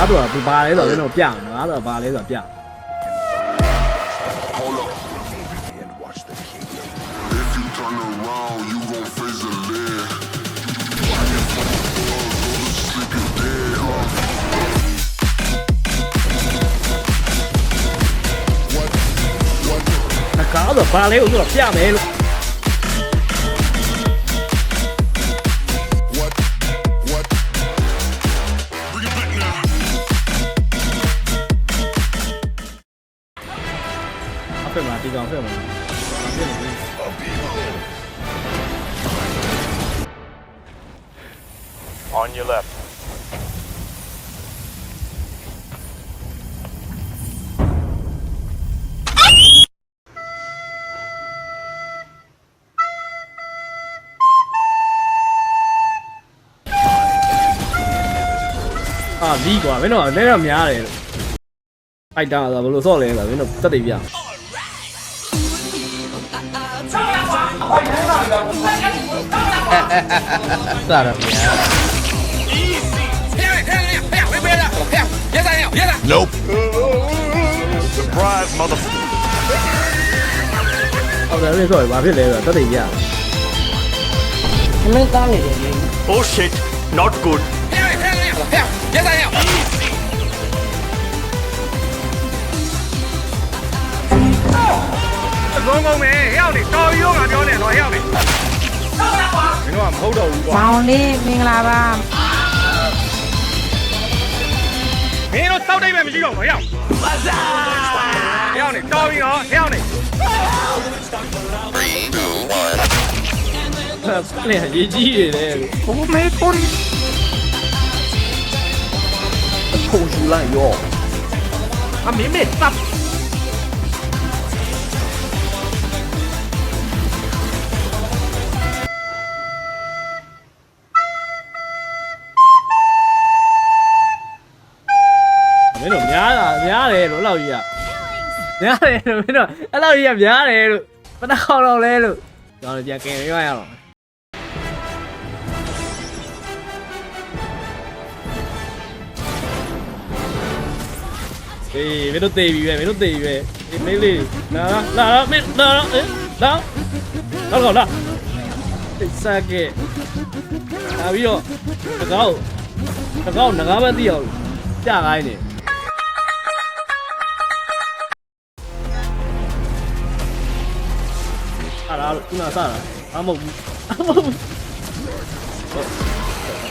搞到不扒嘞，搞到变嘞，搞到扒嘞，搞到变。那搞到扒嘞，搞到变嘞。 ဖက်မှာဒီကောင်ဖက်မှာအဖက်မှာ On your left. အာလီကွာမင်းတို့ကလည်းတော့များတယ်လို့ဖိုက်တာဆိုဘယ်လိုဆော့ Claro, Yes, I am. Yes, I am. Nope. Surprise, motherfucker. Ông đã biết rồi, bà biết liền rồi, có tiền gì à? Mấy con này Oh shit, not good. Yes, I am. န်မယ်ဟဲ့အောင်နေတော်ပြီးတော့ငါပြောနေတော့ဟဲ့အောင်နေဟုတ်လားကွာမင်းတို့ကမဟုတ်တော့ဘူးကွာ မောင်လေးမင်္ဂလာပါ မင်းတို့တောက်တိတ်ပဲမရှိတော့ဘူးဟဲ့အောင်ဟဲ့အောင်နေတော်ပြီးတော့ဟဲ့အောင်နေ လေရေးကြီးနေတယ်လို့ ဘုမေကိုရီ ထုံယူလိုက်ရော အမင်းမေတပ် မင်းတို့များတာများတယ်လို့အဲ့လောက်ကြီးကများတယ်လို့မင်းတို့အဲ့လောက်ကြီးကများတယ်လို့ဘယ်နှခေါက်တော့လဲလို့ကျွန်တော်ပြန်ကင်ရရအောင်အေးမင်းတို့တေးပြီပဲမင်းတို့တေးပြီပဲအေးမေးလေးလာလာမင်းလာအေးလာတော့ကောလာတိတ်ဆက်ခဲ့လာပြီးတော့တကောက်တကောက်ငကားမသိအောင်ကြာခိုင်းနေ 你那啥了？阿木，阿木，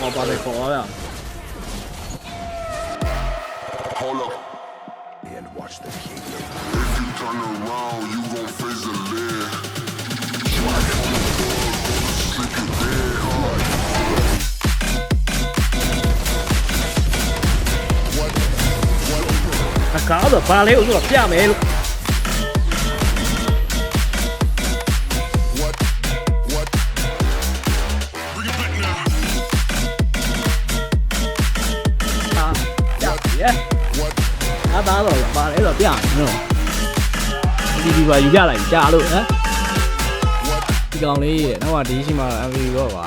好怕被扣啊！你看，那啥子，把那欧洲炸没了。 အားသားတော့ဘာလဲဆိုတော့ပြမယ်နော်ဒီဒီပါယူကြလိုက်ကြာလို့ဟမ်ဒီကောင်လေးရဲ့နောက်ကဒီရှိမှ MVP တော့ပါ